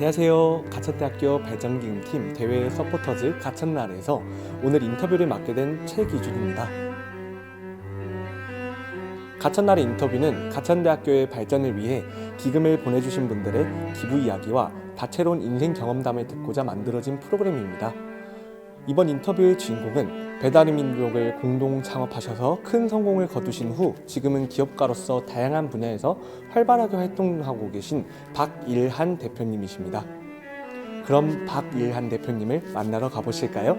안녕하세요. 가천대학교 발전기금팀 대회 서포터즈 가천날에서 오늘 인터뷰를 맡게 된 최기준입니다. 가천날의 인터뷰는 가천대학교의 발전을 위해 기금을 보내주신 분들의 기부 이야기와 다채로운 인생 경험담을 듣고자 만들어진 프로그램입니다. 이번 인터뷰의 주인공은 배달의 민족을 공동 창업하셔서 큰 성공을 거두신 후 지금은 기업가로서 다양한 분야에서 활발하게 활동하고 계신 박일한 대표님이십니다. 그럼 박일한 대표님을 만나러 가보실까요?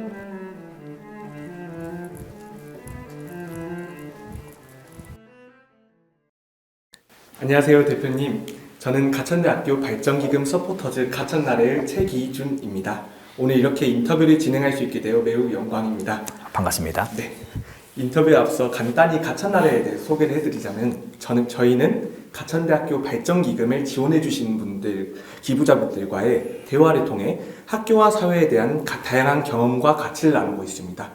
안녕하세요 대표님. 저는 가천대학교 발전기금 서포터즈 가천나래의 최기준입니다. 오늘 이렇게 인터뷰를 진행할 수 있게 되어 매우 영광입니다. 반갑습니다. 네. 인터뷰에 앞서 간단히 가천나래에 대해 소개를 해드리자면 저는 저희는 가천대학교 발전기금을 지원해 주신 분들 기부자분들과의 대화를 통해 학교와 사회에 대한 가- 다양한 경험과 가치를 나누고 있습니다.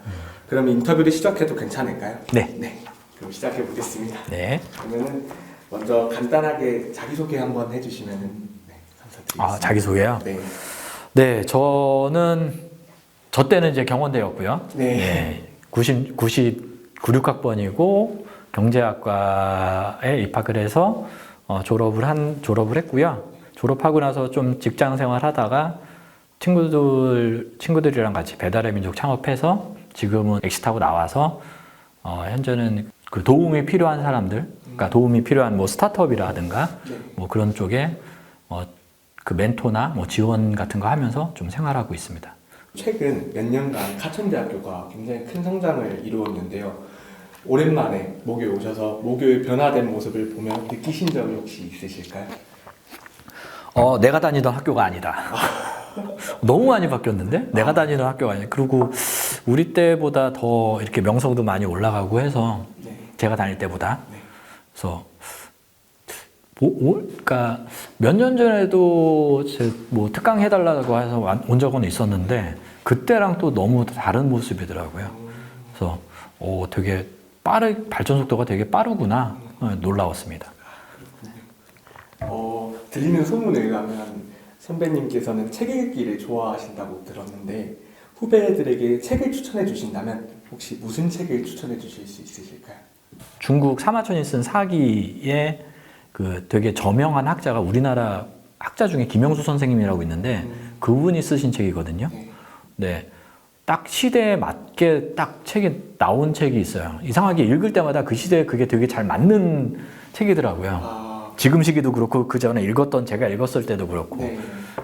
그럼 인터뷰를 시작해도 괜찮을까요? 네. 네. 그럼 시작해 보겠습니다. 네. 그러면은 먼저 간단하게 자기소개 한번 해주시면은 네, 감사드리겠습니다. 아, 자기소개요? 네. 네, 저는, 저 때는 이제 경원대였고요. 네. 90, 90, 96학번이고, 경제학과에 입학을 해서, 어, 졸업을 한, 졸업을 했고요. 졸업하고 나서 좀 직장 생활 하다가, 친구들, 친구들이랑 같이 배달의 민족 창업해서, 지금은 엑시타고 나와서, 어, 현재는 그 도움이 필요한 사람들, 그러니까 도움이 필요한 뭐 스타트업이라든가, 네. 뭐 그런 쪽에 어, 그 멘토나 뭐 지원 같은 거 하면서 좀 생활하고 있습니다. 최근 몇 년간 가천대학교가 굉장히 큰 성장을 이루었는데요. 오랜만에 모교에 오셔서 모교의 변화된 모습을 보며 느끼신 점이 혹시 있으실까요? 어, 내가 다니던 학교가 아니다. 너무 많이 바뀌었는데? 내가 다니던 학교가 아니다. 그리고 우리 때보다 더 이렇게 명성도 많이 올라가고 해서 네. 제가 다닐 때보다. 네. 그래서 뭐, 오- 그러니까 몇 년 전에도 제 뭐 특강 해달라고 해서 완- 온 적은 있었는데 그때랑 또 너무 다른 모습이더라고요. 그래서 오, 되게 빠르 발전 속도가 되게 빠르구나 어, 놀라웠습니다. 어, 들리는 소문에 의하면 선배님께서는 책 읽기를 좋아하신다고 들었는데 후배들에게 책을 추천해 주신다면 혹시 무슨 책을 추천해 주실 수 있으실까요? 중국 사마천이 쓴 사기에 그 되게 저명한 학자가 우리나라 학자 중에 김영수 선생님이라고 있는데 그분이 쓰신 책이거든요. 네. 네. 딱 시대에 맞게 딱 책이 나온 책이 있어요. 이상하게 읽을 때마다 그 시대에 그게 되게 잘 맞는 책이더라고요. 아, 지금 시기도 그렇고 그 전에 읽었던 제가 읽었을 때도 그렇고. 네.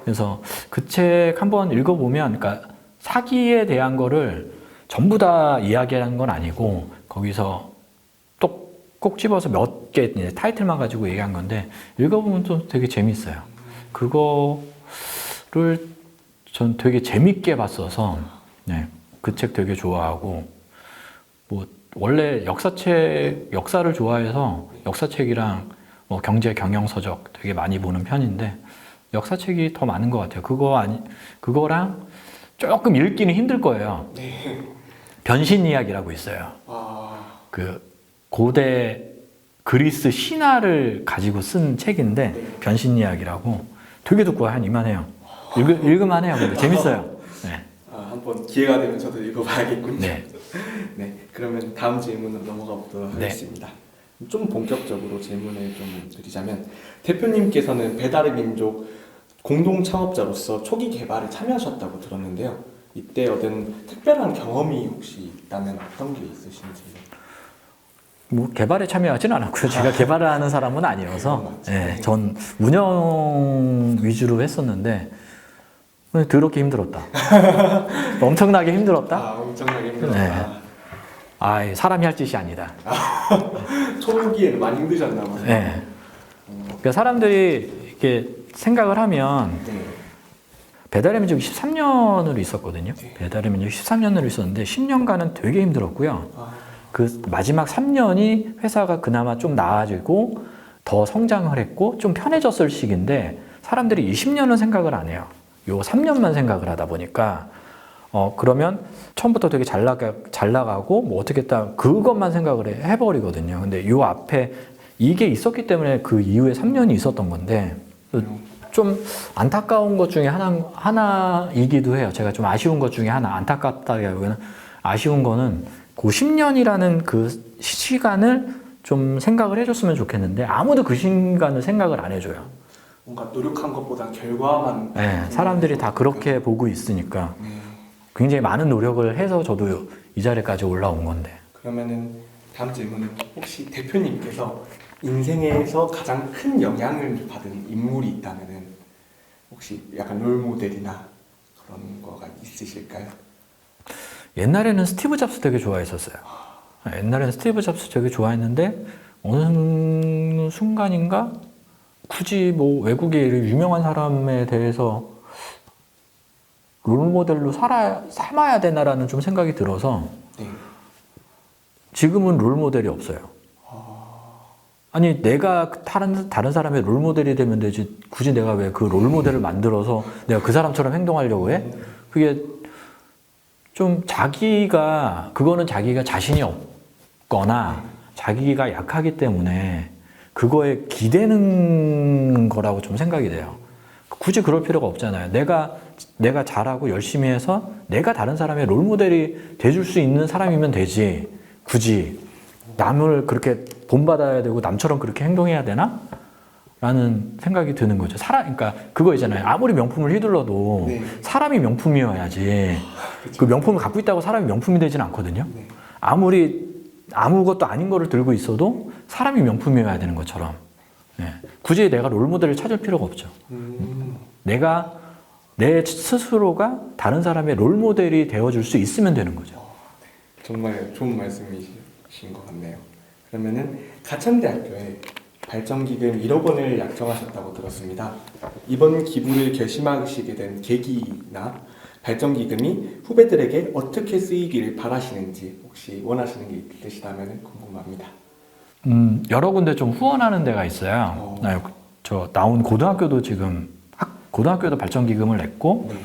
그래서 그 책 한번 읽어보면, 그러니까 사기에 대한 거를 전부 다 이야기하는 건 아니고 거기서 또 꼭 집어서 몇 개 타이틀만 가지고 얘기한 건데 읽어보면 좀 되게 재밌어요. 그거를 전 되게 재밌게 봤어서 네, 그 책 되게 좋아하고 뭐 원래 역사책 역사를 좋아해서 역사책이랑 뭐 경제 경영 서적 되게 많이 보는 편인데 역사책이 더 많은 것 같아요. 그거 아니 그거랑 조금 읽기는 힘들 거예요. 네. 변신 이야기라고 있어요. 아, 그 고대 그리스 신화를 가지고 쓴 책인데 네. 변신 이야기라고 되게 두꺼워 한 이만해요. 읽, 읽을만 해요. 근데 재밌어요. 네. 아, 한번 기회가 되면 저도 읽어봐야겠군요. 네. 네, 그러면 다음 질문으로 넘어가 보도록 네. 하겠습니다. 좀 본격적으로 질문을 좀 드리자면 대표님께서는 배달의 민족 공동 창업자로서 초기 개발에 참여하셨다고 들었는데요. 이때 얻은 특별한 경험이 혹시 있다면 어떤 게 있으신지? 뭐 개발에 참여하진 않았고요. 제가 개발을 하는 사람은 아니어서. 예, 전 운영 위주로 했었는데 더럽게 힘들었다. 엄청나게 힘들었다. 아, 엄청나게 힘들었다. 아, 사람이 할 짓이 아니다. 초기에는 많이 힘드셨나 봐요. 예. 그러니까 사람들이 이렇게 생각을 하면 네. 배달의 민족 13년으로 있었거든요. 네. 배달의 민족 13년으로 있었는데 10년간은 되게 힘들었고요. 아, 그 마지막 3년이 회사가 그나마 좀 나아지고 더 성장을 했고 좀 편해졌을 시기인데 사람들이 20년은 생각을 안 해요. 요 3년만 생각을 하다 보니까 어 그러면 처음부터 되게 잘 나가 잘 나가고 뭐 어떻게 딱 그것만 생각을 해, 해버리거든요. 근데 요 앞에 이게 있었기 때문에 그 이후에 3년이 있었던 건데 그좀 안타까운 것 중에 하나, 하나이기도 해요. 제가 좀 아쉬운 것 중에 하나, 안타깝다기보다는 아쉬운 거는 그 10년이라는 그 시간을 좀 생각을 해줬으면 좋겠는데 아무도 그 시간을 생각을 안 해줘요. 뭔가 노력한 것보다 결과만 네, 사람들이 다 그렇게 보고 있으니까 네. 굉장히 많은 노력을 해서 저도 이 자리까지 올라온 건데. 그러면은 다음 질문은 혹시 대표님께서 인생에서 가장 큰 영향을 받은 인물이 있다면은 혹시 약간 롤 모델이나 그런 거가 있으실까요? 옛날에는 스티브 잡스 되게 좋아했었어요. 옛날에는 스티브 잡스 되게 좋아했는데 어느 순간인가 굳이 뭐 외국의 유명한 사람에 대해서 롤 모델로 살아 삼아야 되나라는 좀 생각이 들어서 네. 지금은 롤 모델이 없어요. 아니 내가 다른 다른 사람의 롤 모델이 되면 되지 굳이 내가 왜 그 롤 모델을 만들어서 내가 그 사람처럼 행동하려고 해? 그게 좀 자기가 그거는 자기가 자신이 없거나 자기가 약하기 때문에 그거에 기대는 거라고 좀 생각이 돼요. 굳이 그럴 필요가 없잖아요. 내가 내가 잘하고 열심히 해서 내가 다른 사람의 롤 모델이 돼줄 수 있는 사람이면 되지. 굳이 남을 그렇게 본받아야 되고 남처럼 그렇게 행동해야 되나? 라는 생각이 드는 거죠. 사람, 그러니까 그거 있잖아요. 아무리 명품을 휘둘러도 네. 사람이 명품이어야지. 그 명품을 갖고 있다고 사람이 명품이 되진 않거든요. 네. 아무리 아무것도 아닌 거를 들고 있어도 사람이 명품이어야 되는 것처럼. 예. 굳이 내가 롤 모델을 찾을 필요가 없죠. 음, 내가 내 스스로가 다른 사람의 롤 모델이 되어줄 수 있으면 되는 거죠. 정말 좋은 말씀이신 것 같네요. 그러면은 가천대학교에 발전기금 1억 원을 약정하셨다고 들었습니다. 이번 기부를 결심하시게 된 계기나 발전기금이 후배들에게 어떻게 쓰이기를 바라시는지 혹시 원하시는 게 있으시다면 궁금합니다. 음, 여러 군데 좀 후원하는 데가 있어요. 어. 네, 저 나온 고등학교도 지금 학, 고등학교도 발전 기금을 냈고 네.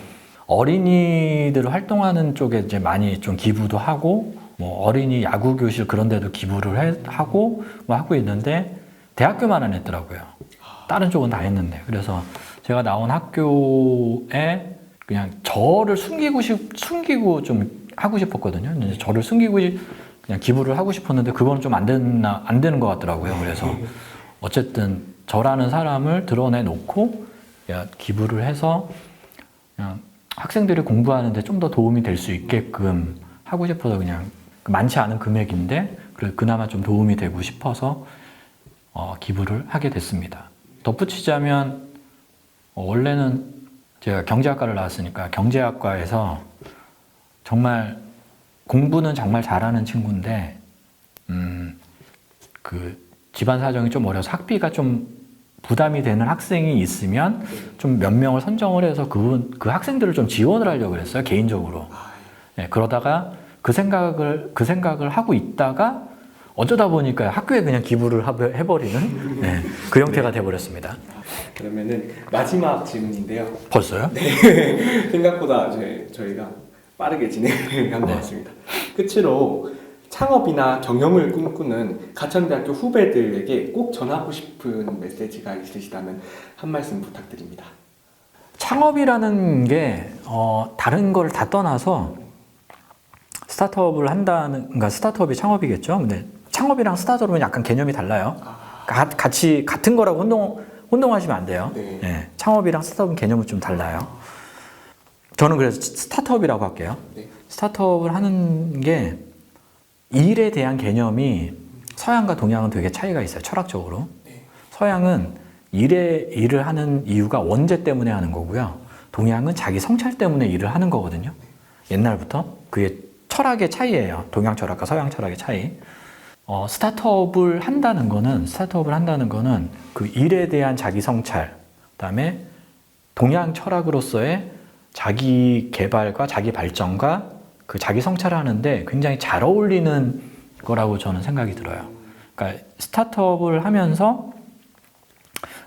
어린이들 활동하는 쪽에 이제 많이 좀 기부도 하고 뭐 어린이 야구 교실 그런 데도 기부를 해- 하고 뭐 하고 있는데 대학교만 안 했더라고요. 다른 쪽은 다 했는데 그래서 제가 나온 학교에 그냥 저를 숨기고 싶 숨기고 좀 하고 싶었거든요. 이제 저를 숨기고 싶- 그냥 기부를 하고 싶었는데 그건 좀 안 되나 안 되는 것 같더라고요. 그래서 어쨌든 저라는 사람을 드러내 놓고 야, 기부를 해서 그냥 학생들이 공부하는데 좀 더 도움이 될 수 있게끔 하고 싶어서 그냥 많지 않은 금액인데 그래 그나마 좀 도움이 되고 싶어서 어, 기부를 하게 됐습니다. 덧붙이자면 어, 원래는 제가 경제학과를 나왔으니까 경제학과에서 정말 공부는 정말 잘하는 친구인데 음, 그 집안 사정이 좀 어려서 학비가 좀 부담이 되는 학생이 있으면 좀 몇 명을 선정을 해서 그, 그 학생들을 좀 지원을 하려고 그랬어요 개인적으로 아, 네, 그러다가 그 생각을 그 생각을 하고 있다가 어쩌다 보니까 학교에 그냥 기부를 해버리는 네, 그 형태가 돼버렸습니다 그러면은 마지막 질문인데요. 벌써요? 생각보다 저희, 저희가 빠르게 진행을 한것 네. 같습니다. 끝으로 창업이나 경영을 꿈꾸는 가천대학교 후배들에게 꼭 전하고 싶은 메시지가 있으시다면 한 말씀 부탁드립니다. 창업이라는 게 어, 다른 걸 다 떠나서 스타트업을 한다는 그러니까 스타트업이 창업이겠죠. 근데 창업이랑 스타트업은 약간 개념이 달라요. 가- 같이 같은 거라고 혼동 혼동하시면 안 돼요. 네. 예, 창업이랑 스타트업은 개념이 좀 달라요. 저는 그래서 스타트업이라고 할게요. 네. 스타트업을 하는 게 일에 대한 개념이 서양과 동양은 되게 차이가 있어요. 철학적으로. 네. 서양은 일에 일을 하는 이유가 원죄 때문에 하는 거고요. 동양은 자기 성찰 때문에 일을 하는 거거든요. 옛날부터 그게 철학의 차이예요. 동양 철학과 서양 철학의 차이. 어, 스타트업을 한다는 거는 스타트업을 한다는 거는 그 일에 대한 자기 성찰, 그다음에 동양 철학으로서의 자기 개발과 자기 발전과 그 자기 성찰을 하는데 굉장히 잘 어울리는 거라고 저는 생각이 들어요. 그러니까 스타트업을 하면서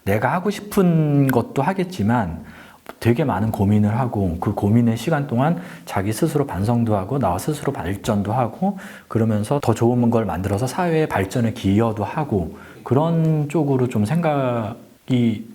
내가 하고 싶은 것도 하겠지만 되게 많은 고민을 하고 그 고민의 시간 동안 자기 스스로 반성도 하고 나와 스스로 발전도 하고 그러면서 더 좋은 걸 만들어서 사회의 발전에 기여도 하고 그런 쪽으로 좀 생각이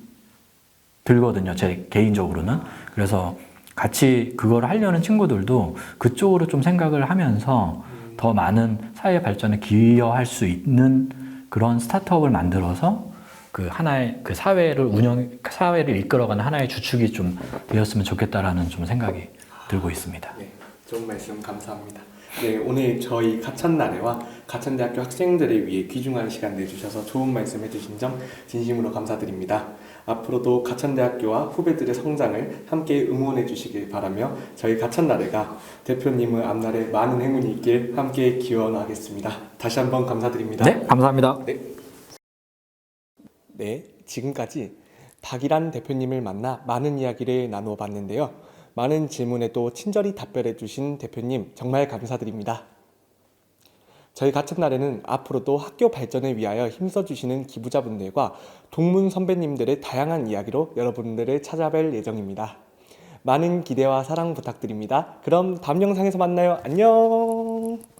들거든요. 제 개인적으로는. 그래서 같이 그걸 하려는 친구들도 그쪽으로 좀 생각을 하면서 더 많은 사회 발전에 기여할 수 있는 그런 스타트업을 만들어서 그 하나의 그 사회를 운영 사회를 이끌어가는 하나의 주축이 좀 되었으면 좋겠다라는 좀 생각이 들고 있습니다. 네, 좋은 말씀 감사합니다. 네, 오늘 저희 가천나래와 가천대학교 학생들을 위해 귀중한 시간 내주셔서 좋은 말씀 해주신 점 진심으로 감사드립니다. 앞으로도 가천대학교와 후배들의 성장을 함께 응원해 주시길 바라며 저희 가천나래가 대표님의 앞날에 많은 행운이 있길 함께 기원하겠습니다. 다시 한번 감사드립니다. 네, 감사합니다. 네, 지금까지 박일환 대표님을 만나 많은 이야기를 나누어 봤는데요. 많은 질문에도 친절히 답변해 주신 대표님 정말 감사드립니다. 저희 가천날에는 앞으로도 학교 발전을 위하여 힘써 주시는 기부자분들과 동문 선배님들의 다양한 이야기로 여러분들을 찾아뵐 예정입니다. 많은 기대와 사랑 부탁드립니다. 그럼 다음 영상에서 만나요. 안녕!